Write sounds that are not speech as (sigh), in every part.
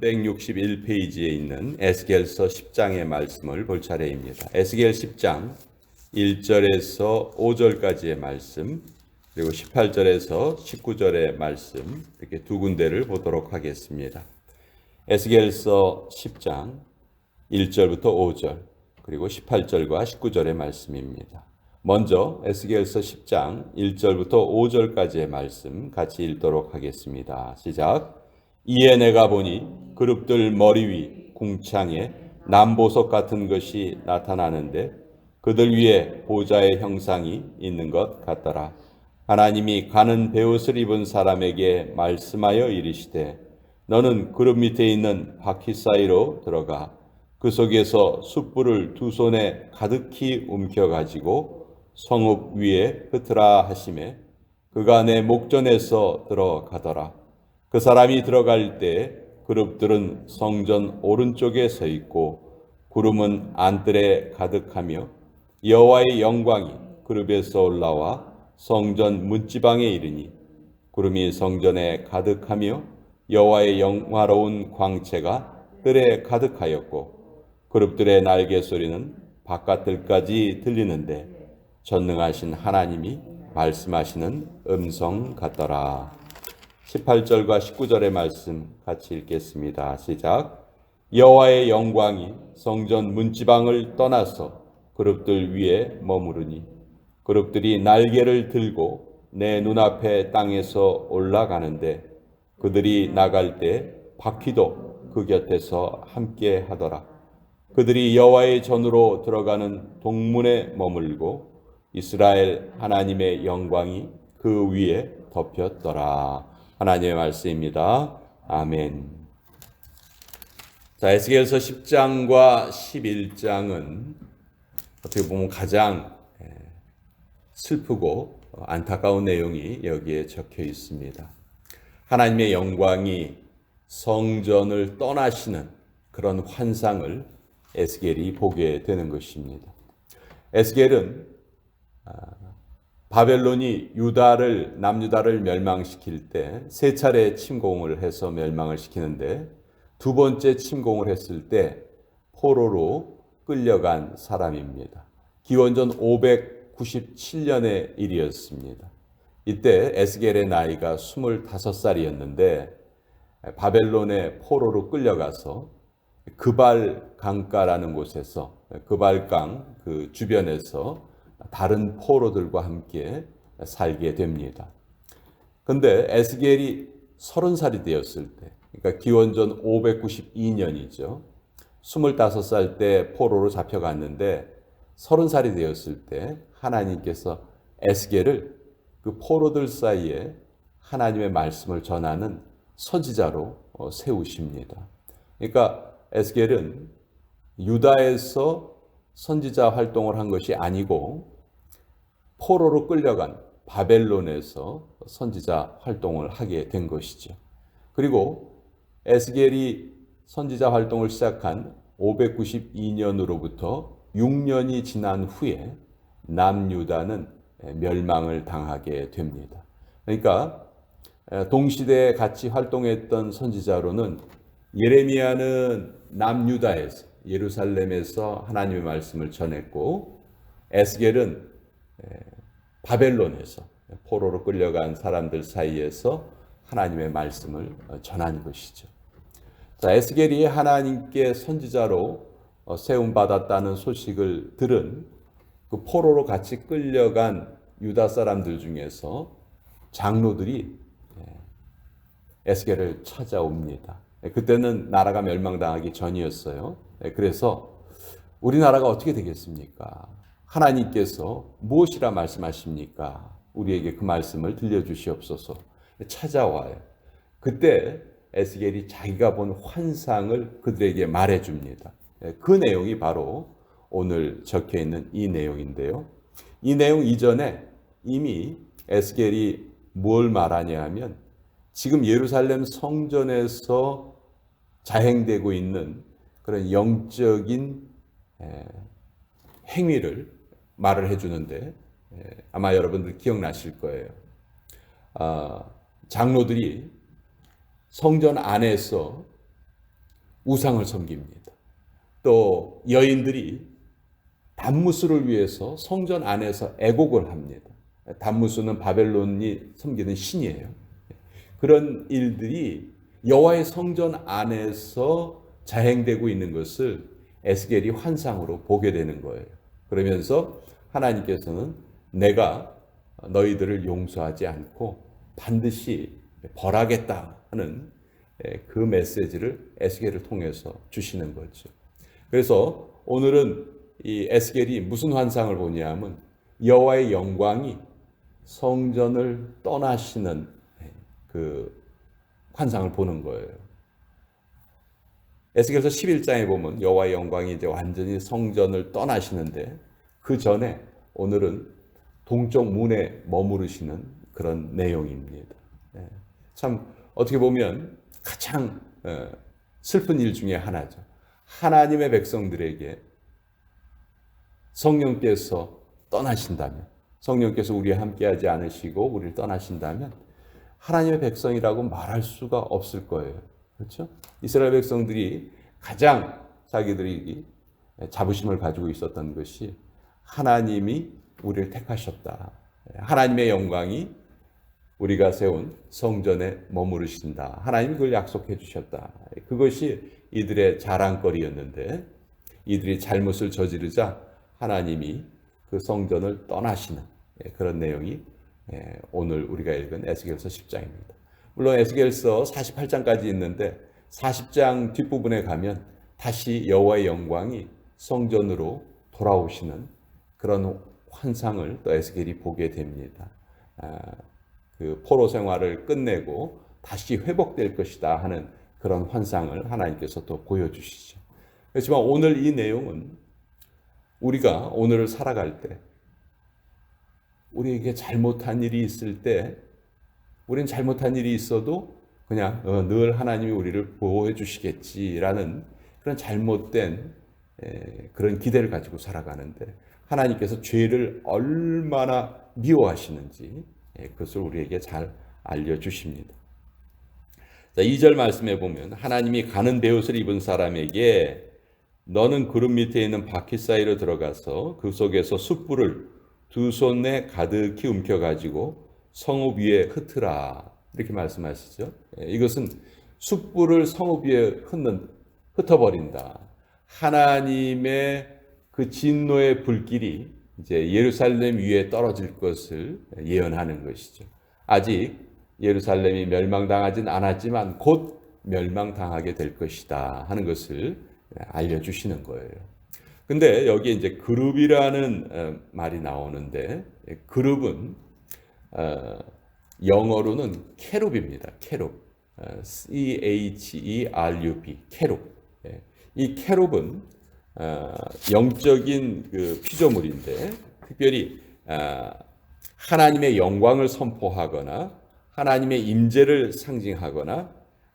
161페이지에 있는 에스겔서 10장의 말씀을 볼 차례입니다. 에스겔 10장 1절에서 5절까지의 말씀, 그리고 18절에서 19절의 말씀, 이렇게 두 군데를 보도록 하겠습니다. 에스겔서 10장 1절부터 5절, 그리고 18절과 19절의 말씀입니다. 먼저 에스겔서 10장 1절부터 5절까지의 말씀 같이 읽도록 하겠습니다. 시작. 이에 내가 보니 그룹들 머리 위 궁창에 남보석 같은 것이 나타나는데 그들 위에 보좌의 형상이 있는 것 같더라. 하나님이 가는 베옷을 입은 사람에게 말씀하여 이르시되 너는 그룹 밑에 있는 바퀴 사이로 들어가 그 속에서 숯불을 두 손에 가득히 움켜 가지고 성읍 위에 흩으라 하심에 그가 내 목전에서 들어가더라. 그 사람이 들어갈 때 그룹들은 성전 오른쪽에 서 있고 구름은 안뜰에 가득하며 여호와의 영광이 그룹에서 올라와 성전 문지방에 이르니 구름이 성전에 가득하며 여호와의 영화로운 광채가 뜰에 가득하였고 그룹들의 날개 소리는 바깥들까지 들리는데 전능하신 하나님이 말씀하시는 음성 같더라. 18절과 19절의 말씀 같이 읽겠습니다. 시작. 여호와의 영광이 성전 문지방을 떠나서 그룹들 위에 머무르니 그룹들이 날개를 들고 내 눈앞에 땅에서 올라가는데 그들이 나갈 때 바퀴도 그 곁에서 함께 하더라. 그들이 여호와의 전으로 들어가는 동문에 머물고 이스라엘 하나님의 영광이 그 위에 덮였더라. 하나님의 말씀입니다. 아멘. 자, 에스겔서 10장과 11장은 어떻게 보면 가장 슬프고 안타까운 내용이 여기에 적혀 있습니다. 하나님의 영광이 성전을 떠나시는 그런 환상을 에스겔이 보게 되는 것입니다. 에스겔은 바벨론이 유다를 남유다를 멸망시킬 때 세 차례 침공을 해서 멸망을 시키는데 두 번째 침공을 했을 때 포로로 끌려간 사람입니다. 기원전 597년의 일이었습니다. 이때 에스겔의 나이가 25살이었는데 바벨론의 포로로 끌려가서 그발 강가라는 곳에서 그발강 그 주변에서 다른 포로들과 함께 살게 됩니다. 근데 에스겔이 30살이 되었을 때, 그러니까 기원전 592년이죠. 25살 때 포로로 잡혀갔는데 30살이 되었을 때 하나님께서 에스겔을 그 포로들 사이에 하나님의 말씀을 전하는 선지자로 어, 세우십니다. 그러니까 에스겔은 유다에서 선지자 활동을 한 것이 아니고 포로로 끌려간 바벨론에서 선지자 활동을 하게 된 것이죠. 그리고 에스겔이 선지자 활동을 시작한 592년으로부터 6년이 지난 후에 남유다는 멸망을 당하게 됩니다. 그러니까 동시대에 같이 활동했던 선지자로는 예레미야는 남유다에서 예루살렘에서 하나님의 말씀을 전했고 에스겔은 바벨론에서 포로로 끌려간 사람들 사이에서 하나님의 말씀을 전한 것이죠. 자, 에스겔이 하나님께 선지자로 세움 받았다는 소식을 들은 그 포로로 같이 끌려간 유다 사람들 중에서 장로들이 에스겔을 찾아옵니다. 그때는 나라가 멸망당하기 전이었어요. 그래서 우리나라가 어떻게 되겠습니까? 하나님께서 무엇이라 말씀하십니까? 우리에게 그 말씀을 들려주시옵소서. 찾아와요. 그때 에스겔이 자기가 본 환상을 그들에게 말해줍니다. 그 내용이 바로 오늘 적혀 있는 이 내용인데요. 이 내용 이전에 이미 에스겔이 뭘 말하냐 하면 지금 예루살렘 성전에서 자행되고 있는 그런 영적인 행위를 말을 해주는데 아마 여러분들 기억나실 거예요. 아, 장로들이 성전 안에서 우상을 섬깁니다. 또 여인들이 단무스를 위해서 성전 안에서 애곡을 합니다. 단무스는 바벨론이 섬기는 신이에요. 그런 일들이 여호와의 성전 안에서 자행되고 있는 것을 에스겔이 환상으로 보게 되는 거예요. 그러면서 하나님께서는 내가 너희들을 용서하지 않고 반드시 벌하겠다 하는 그 메시지를 에스겔을 통해서 주시는 거죠. 그래서 오늘은 이 에스겔이 무슨 환상을 보냐면 여호와의 영광이 성전을 떠나시는 그 환상을 보는 거예요. 에스겔서 11장에 보면 여호와의 영광이 이제 완전히 성전을 떠나시는데 그 전에 오늘은 동쪽 문에 머무르시는 그런 내용입니다. 네. 참 어떻게 보면 가장 어, 슬픈 일 중에 하나죠. 하나님의 백성들에게 성령께서 떠나신다면, 성령께서 우리와 함께하지 않으시고 우리를 떠나신다면 하나님의 백성이라고 말할 수가 없을 거예요. 그렇죠? 이스라엘 백성들이 가장 자기들이 자부심을 가지고 있었던 것이 하나님이 우리를 택하셨다. 하나님의 영광이 우리가 세운 성전에 머무르신다. 하나님이 그걸 약속해 주셨다. 그것이 이들의 자랑거리였는데 이들이 잘못을 저지르자 하나님이 그 성전을 떠나시는 그런 내용이 오늘 우리가 읽은 에스겔서 10장입니다. 물론 에스겔서 48장까지 있는데 40장 뒷부분에 가면 다시 여호와의 영광이 성전으로 돌아오시는 그런 환상을 또 에스겔이 보게 됩니다. 아, 그 포로 생활을 끝내고 다시 회복될 것이다 하는 그런 환상을 하나님께서 또 보여주시죠. 그렇지만 오늘 이 내용은 우리가 오늘을 살아갈 때 우리에게 잘못한 일이 있을 때 우리는 잘못한 일이 있어도 그냥 어, 늘 하나님이 우리를 보호해 주시겠지라는 그런 잘못된 그런 기대를 가지고 살아가는데 하나님께서 죄를 얼마나 미워하시는지 그것을 우리에게 잘 알려주십니다. 자, 2절 말씀에 보면 하나님이 가는 베옷을 입은 사람에게 너는 구름 밑에 있는 바퀴 사이로 들어가서 그 속에서 숯불을 두 손에 가득히 움켜가지고 성읍 위에 흩으라 이렇게 말씀하시죠. 이것은 숯불을 성읍 위에 흩는 흩어버린다. 하나님의 그 진노의 불길이 이제 예루살렘 위에 떨어질 것을 예언하는 것이죠. 아직 예루살렘이 멸망당하진 않았지만 곧 멸망당하게 될 것이다 하는 것을 알려주시는 거예요. 근데 여기 이제 그룹이라는 어, 말이 나오는데 그룹은 어, 영어로는 캐룹입니다. 캐룹. 어, C H R U P. 캐룹. 예. 이 캐룹은 어, 영적인 그 피조물인데 특별히 어, 하나님의 영광을 선포하거나 하나님의 임재를 상징하거나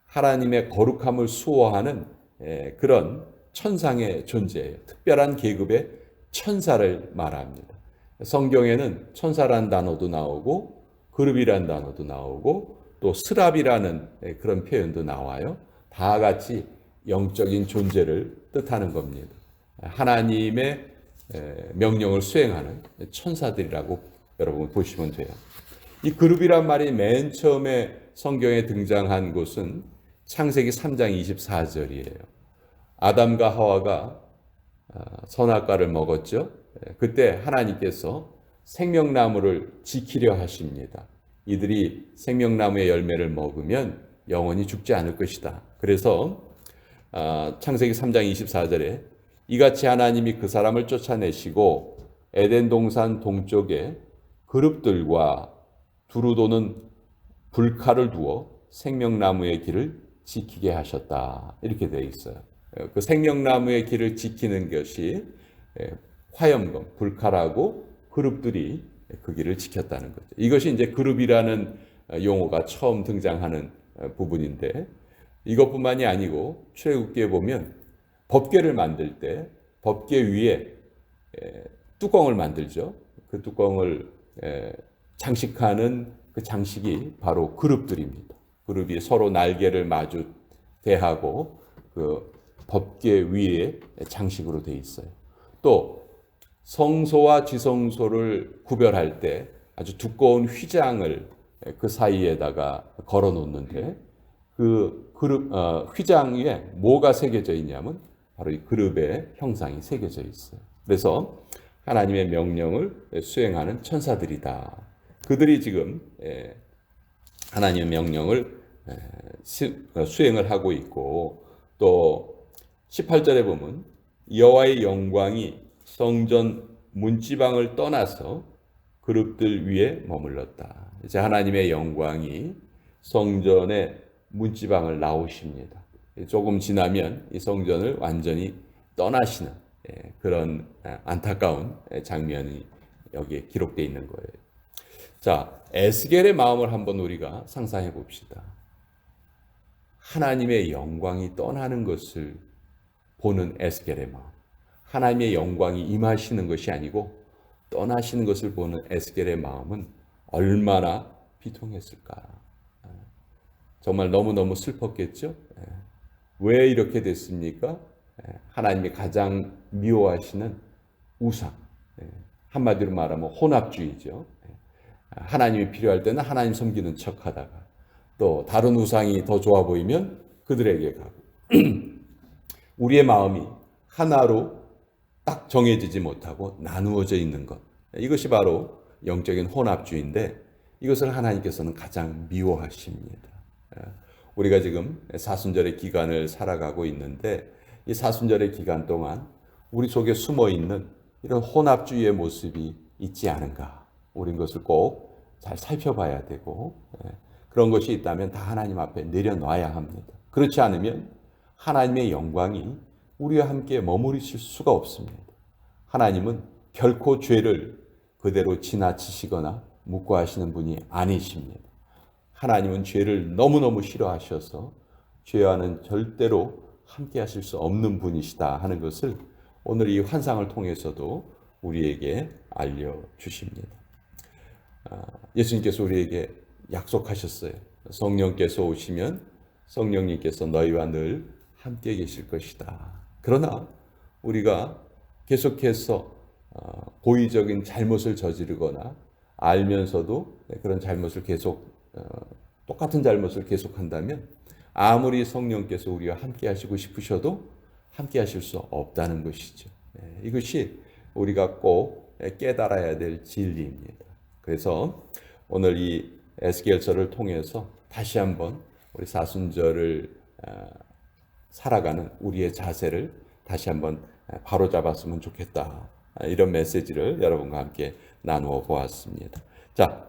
하나님의 거룩함을 수호하는 예, 그런 천상의 존재예요. 특별한 계급의 천사를 말합니다. 성경에는 천사란 단어도 나오고 그룹이란 단어도 나오고 또 스랍이라는 예, 그런 표현도 나와요. 다 같이 영적인 존재를 뜻하는 겁니다. 하나님의 명령을 수행하는 천사들이라고 여러분 보시면 돼요. 이 그룹이란 말이 맨 처음에 성경에 등장한 곳은 창세기 3장 24절이에요. 아담과 하와가 아, 선악과를 먹었죠. 그때 하나님께서 생명나무를 지키려 하십니다. 이들이 생명나무의 열매를 먹으면 영원히 죽지 않을 것이다. 그래서 아, 창세기 3장 24절에 이같이 하나님이 그 사람을 쫓아내시고 에덴 동산 동쪽에 그룹들과 두루 도는 불칼을 두어 생명나무의 길을 지키게 하셨다. 이렇게 되어 있어요. 그 생명나무의 길을 지키는 것이 화염검, 불칼하고 그룹들이 그 길을 지켰다는 거죠. 이것이 이제 그룹이라는 용어가 처음 등장하는 부분인데 이것뿐만이 아니고 출애굽기에 보면 법궤를 만들 때 법궤 위에 뚜껑을 만들죠. 그 뚜껑을 장식하는 그 장식이 바로 그룹들입니다. 그룹이 서로 날개를 마주 대하고 그 법계 위에 장식으로 돼 있어요. 또 성소와 지성소를 구별할 때 아주 두꺼운 휘장을 그 사이에다가 걸어 놓는데 그 그룹 어, 휘장 위에 뭐가 새겨져 있냐면 바로 이 그룹의 형상이 새겨져 있어요. 그래서 하나님의 명령을 수행하는 천사들이다. 그들이 지금 예, 하나님의 명령을 에, 시- 어, 수행을 하고 있고 또 18절에 보면 여호와의 영광이 성전 문지방을 떠나서 그룹들 위에 머물렀다. 이제 하나님의 영광이 성전의 문지방을 나오십니다. 조금 지나면 이 성전을 완전히 떠나시는 예, 그런 아, 안타까운 예, 장면이 여기에 기록되어 있는 거예요. 자, 에스겔의 마음을 한번 우리가 상상해 봅시다. 하나님의 영광이 떠나는 것을 보는 에스겔의 마음. 하나님의 영광이 임하시는 것이 아니고 떠나시는 것을 보는 에스겔의 마음은 얼마나 비통했을까. 정말 너무너무 슬펐겠죠? 예. 왜 이렇게 됐습니까? 예, 하나님이 가장 미워하시는 우상. 예, 한마디로 말하면 혼합주의죠. 예, 하나님이 필요할 때는 하나님 섬기는 척 하다가 또 다른 우상이 더 좋아 보이면 그들에게 가고 (clears throat) 우리의 마음이 하나로 딱 정해지지 못하고 나누어져 있는 것. 이것이 바로 영적인 혼합주의인데 이것을 하나님께서는 가장 미워하십니다. 예, 우리가 지금 사순절의 기간을 살아가고 있는데 이 사순절의 기간 동안 우리 속에 숨어 있는 이런 혼합주의의 모습이 있지 않은가? 우린 것을 꼭 잘 살펴봐야 되고 예, 그런 것이 있다면 다 하나님 앞에 내려놔야 합니다. 그렇지 않으면 하나님의 영광이 우리와 함께 머무르실 수가 없습니다. 하나님은 결코 죄를 그대로 지나치시거나 묵고하시는 분이 아니십니다. 하나님은 죄를 너무너무 싫어하셔서 죄와는 절대로 함께 하실 수 없는 분이시다 하는 것을 오늘 이 환상을 통해서도 우리에게 알려 주십니다. 아, 예수님께서 우리에게 약속하셨어요. 성령께서 오시면 성령님께서 너희와 늘 함께 계실 것이다. 그러나 우리가 계속해서 어, 고의적인 잘못을 저지르거나 알면서도 그런 잘못을 계속 어, 똑같은 잘못을 계속한다면 아무리 성령께서 우리와 함께 하시고 싶으셔도 함께 하실 수 없다는 것이죠. 예, 이것이 우리가 꼭 깨달아야 될 진리입니다. 그래서 오늘 이 에스겔서를 통해서 다시 한번 우리 사순절을 아, 살아가는 우리의 자세를 다시 한번 바로 잡았으면 좋겠다. 아, 이런 메시지를 여러분과 함께 나누어 보았습니다. 자,